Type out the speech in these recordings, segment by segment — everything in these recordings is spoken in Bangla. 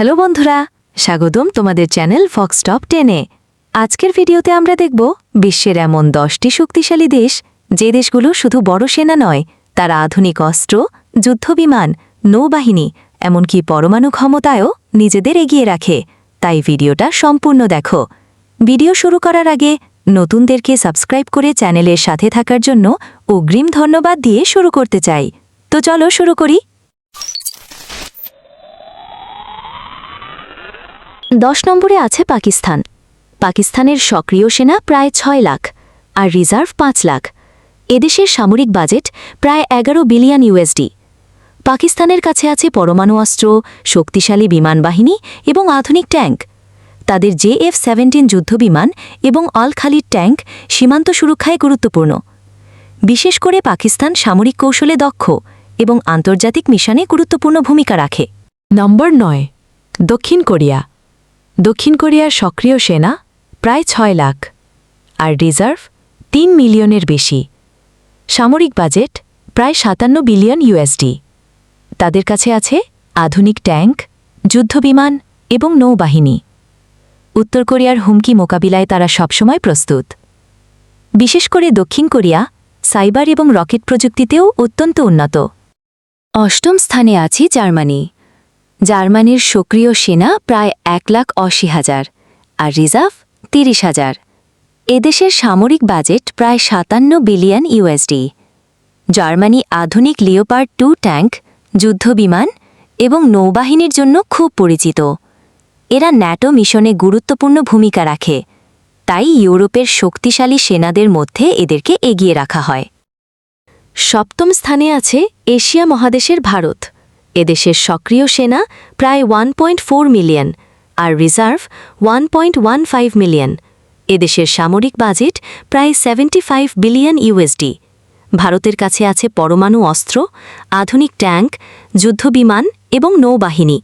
হ্যালো বন্ধুরা, স্বাগতম তোমাদের চ্যানেল ফক্স টপ টেনে আজকের ভিডিওতে আমরা দেখব বিশ্বের এমন দশটি শক্তিশালী দেশ, যে দেশগুলো শুধু বড় সেনা নয়, তারা আধুনিক অস্ত্র, যুদ্ধবিমান, নৌবাহিনী, এমনকি পরমাণু ক্ষমতায়ও নিজেদের এগিয়ে রাখে। তাই ভিডিওটা সম্পূর্ণ দেখো। ভিডিও শুরু করার আগে নতুনদেরকে সাবস্ক্রাইব করে চ্যানেলের সাথে থাকার জন্য অগ্রিম ধন্যবাদ দিয়ে শুরু করতে চাই। তো চলো শুরু করি। দশ নম্বরে আছে পাকিস্তান। পাকিস্তানের সক্রিয় সেনা প্রায় ছয় লাখ, আর রিজার্ভ পাঁচ লাখ। এদেশের সামরিক বাজেট প্রায় এগারো বিলিয়ন ইউএসডি। পাকিস্তানের কাছে আছে পরমাণু অস্ত্র, শক্তিশালী বিমান বাহিনী এবং আধুনিক ট্যাঙ্ক। তাদের জে এফ সেভেন্টিন যুদ্ধবিমান এবং অল খালিদ ট্যাঙ্ক সীমান্ত সুরক্ষায় গুরুত্বপূর্ণ। বিশেষ করে পাকিস্তান সামরিক কৌশলে দক্ষ এবং আন্তর্জাতিক মিশনে গুরুত্বপূর্ণ ভূমিকা রাখে। নম্বর নয়, দক্ষিণ কোরিয়া। দক্ষিণ কোরিয়ার সক্রিয় সেনা প্রায় ছয় লাখ, আর রিজার্ভ তিন মিলিয়নের বেশি। সামরিক বাজেট প্রায় সাতান্ন বিলিয়ন ইউএসডি। তাদের কাছে আছে আধুনিক ট্যাঙ্ক, যুদ্ধবিমান এবং নৌবাহিনী। উত্তর কোরিয়ার হুমকি মোকাবিলায় তারা সবসময় প্রস্তুত। বিশেষ করে দক্ষিণ কোরিয়া সাইবার এবং রকেট প্রযুক্তিতেও অত্যন্ত উন্নত। অষ্টম স্থানে আছে জার্মানি। জার্মানির সক্রিয় সেনা প্রায় এক লাখ অশি হাজার, আর রিজার্ভ তিরিশ হাজার। এদেশের সামরিক বাজেট প্রায় সাতান্ন বিলিয়ন ইউএসডি। জার্মানি আধুনিক লিওপার্ড টু ট্যাঙ্ক, যুদ্ধবিমান এবং নৌবাহিনীর জন্য খুব পরিচিত। এরা ন্যাটো মিশনে গুরুত্বপূর্ণ ভূমিকা রাখে। তাই ইউরোপের শক্তিশালী সেনাদের মধ্যে এদেরকে এগিয়ে রাখা হয়। সপ্তম স্থানে আছে এশিয়া মহাদেশের ভারত। এদেশের সক্রিয় সেনা প্রায় ওয়ান মিলিয়ন আর রিজার্ভ ওয়ান মিলিয়ন এদেশের সামরিক বাজেট প্রায় সেভেন্টি বিলিয়ন ইউএসডি ভারতের কাছে আছে পরমাণু অস্ত্র, আধুনিক ট্যাঙ্ক, যুদ্ধবিমান এবং নৌবাহিনী।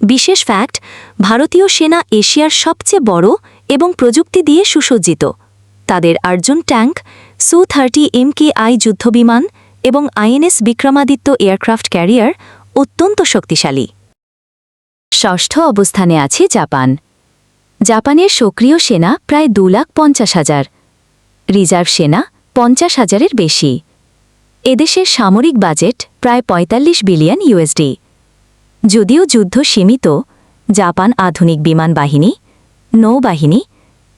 বিশেষ ফ্যাক্ট ভারতীয় সেনা এশিয়ার সবচেয়ে বড় এবং প্রযুক্তি দিয়ে সুসজ্জিত। তাদের Arjun tank, Su thirty MKI যুদ্ধবিমান এবং আইএনএস বিক্রমাদিত্য এয়ারক্রাফট ক্যারিয়ার অত্যন্ত শক্তিশালী। ষষ্ঠ অবস্থানে আছে জাপান। জাপানের সক্রিয় সেনা প্রায় দু লাখ পঞ্চাশ হাজার। রিজার্ভ সেনা পঞ্চাশ হাজারের বেশি। এদেশের সামরিক বাজেট প্রায় ৪৫ বিলিয়ন ইউএসডি। যদিও যুদ্ধ সীমিত, জাপান আধুনিক বিমান বাহিনী, নৌবাহিনী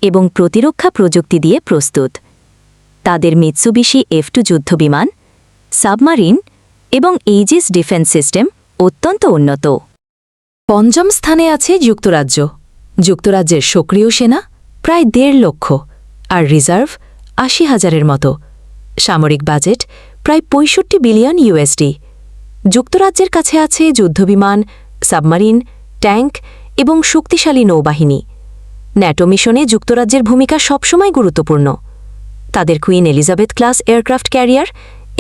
এবং প্রতিরক্ষা প্রযুক্তি দিয়ে প্রস্তুত। তাদের মিৎসুবিশি এফ টু যুদ্ধবিমান, সাবমারিন এবং এইজিস ডিফেন্স সিস্টেম অত্যন্ত উন্নত। পঞ্চম স্থানে আছে যুক্তরাজ্য। যুক্তরাজ্যের সক্রিয় সেনা প্রায় দেড় লক্ষ আর রিজার্ভ আশি হাজারের মতো। সামরিক বাজেট প্রায় পঁয়ষট্টি বিলিয়ন ইউএসডি যুক্তরাজ্যের কাছে আছে যুদ্ধবিমান, সাবমারিন, ট্যাঙ্ক এবং শক্তিশালী নৌবাহিনী। ন্যাটো মিশনে যুক্তরাজ্যের ভূমিকা সবসময় গুরুত্বপূর্ণ। তাদের Queen Elizabeth class aircraft carrier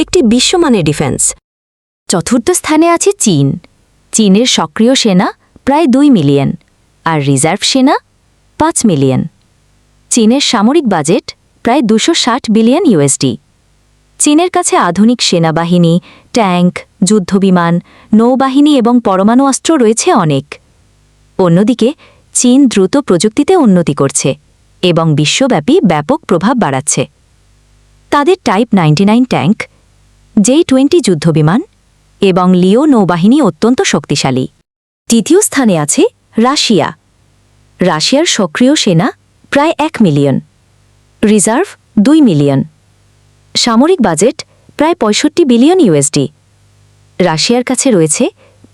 একটি বিশ্বমানের ডিফেন্স। চতুর্থ স্থানে আছে চীন। চীনের সক্রিয় সেনা প্রায় দুই মিলিয়ন, আর রিজার্ভ সেনা পাঁচ মিলিয়ন। চীনের সামরিক বাজেট প্রায় দুশো বিলিয়ন ইউএসডি। চীনের কাছে আধুনিক সেনাবাহিনী, ট্যাঙ্ক, যুদ্ধবিমান, নৌবাহিনী এবং পরমাণু অস্ত্র রয়েছে অনেক। অন্যদিকে, চীন দ্রুত প্রযুক্তিতে উন্নতি করছে এবং বিশ্বব্যাপী ব্যাপক প্রভাব বাড়াচ্ছে। তাদের type ninety tank, J twenty যুদ্ধবিমান এবং লিও নৌবাহিনী অত্যন্ত শক্তিশালী। তৃতীয় স্থানে আছে রাশিয়া। রাশিয়ার সক্রিয় সেনা প্রায় এক মিলিয়ন। রিজার্ভ দুই মিলিয়ন। সামরিক বাজেট প্রায় পঁয়ষট্টি বিলিয়ন ইউএসডি। রাশিয়ার কাছে রয়েছে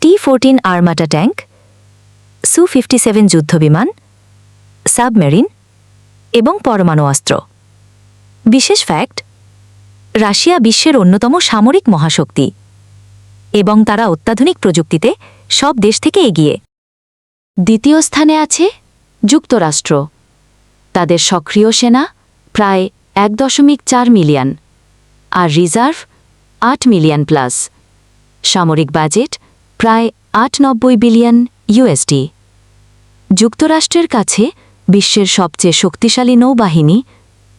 T fourteen Armata tank, Su fifty seven যুদ্ধবিমান, সাবমেরিন এবং পরমাণু অস্ত্র। বিশেষ ফ্যাক্ট, রাশিয়া বিশ্বের অন্যতম সামরিক মহাশক্তি। এবং তারা অত্যাধুনিক প্রযুক্তিতে সব দেশ থেকে এগিয়ে। দ্বিতীয় স্থানে আছে যুক্তরাষ্ট্র। তাদের সক্রিয় সেনা প্রায় এক দশমিক চার মিলিয়ন, আর রিজার্ভ আট মিলিয়ন প্লাস। সামরিক বাজেট প্রায় আট নব্বই বিলিয়ন ইউএসডি। যুক্তরাষ্ট্রের কাছে বিশ্বের সবচেয়ে শক্তিশালী নৌবাহিনী,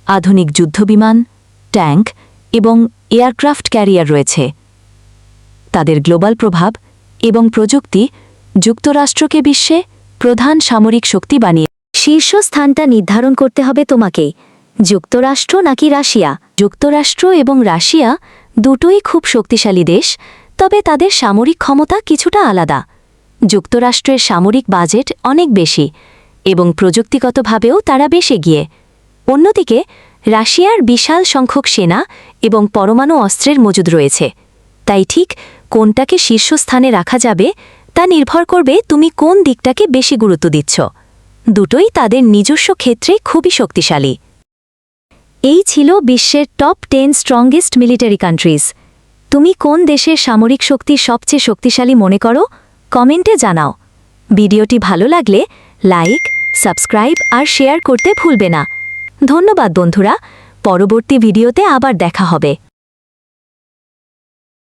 আধুনিক যুদ্ধবিমান, ট্যাঙ্ক এবং এয়ারক্রাফট ক্যারিয়ার রয়েছে। তাদের গ্লোবাল প্রভাব এবং প্রযুক্তি যুক্তরাষ্ট্রকে বিশ্বে প্রধান সামরিক শক্তি বানিয়ে শীর্ষস্থানটা নির্ধারণ করতে হবে তোমাকেই যুক্তরাষ্ট্র নাকি রাশিয়া? যুক্তরাষ্ট্র এবং রাশিয়া দুটোই খুব শক্তিশালী দেশ, তবে তাদের সামরিক ক্ষমতা কিছুটা আলাদা। যুক্তরাষ্ট্রের সামরিক বাজেট অনেক বেশি এবং প্রযুক্তিগতভাবেও তারা বেশ এগিয়ে। অন্যদিকে, রাশিয়ার বিশাল সংখ্যক সেনা এবং পরমাণু অস্ত্রের মজুদ রয়েছে। তাই ঠিক কোনটাকে শীর্ষস্থানে রাখা যাবে তা নির্ভর করবে তুমি কোন দিকটাকে বেশি গুরুত্ব দিচ্ছ। দুটোই তাদের নিজস্ব ক্ষেত্রে খুবই শক্তিশালী। এই ছিল বিশ্বের top ten strongest military countries তুমি কোন দেশের সামরিক শক্তি সবচেয়ে শক্তিশালী মনে করো? কমেন্টে জানাও। ভিডিওটি ভালো লাগলে লাইক, সাবস্ক্রাইব আর শেয়ার করতে ভুলবে না। ধন্যবাদ বন্ধুরা, পরবর্তী ভিডিওতে আবার দেখা হবে।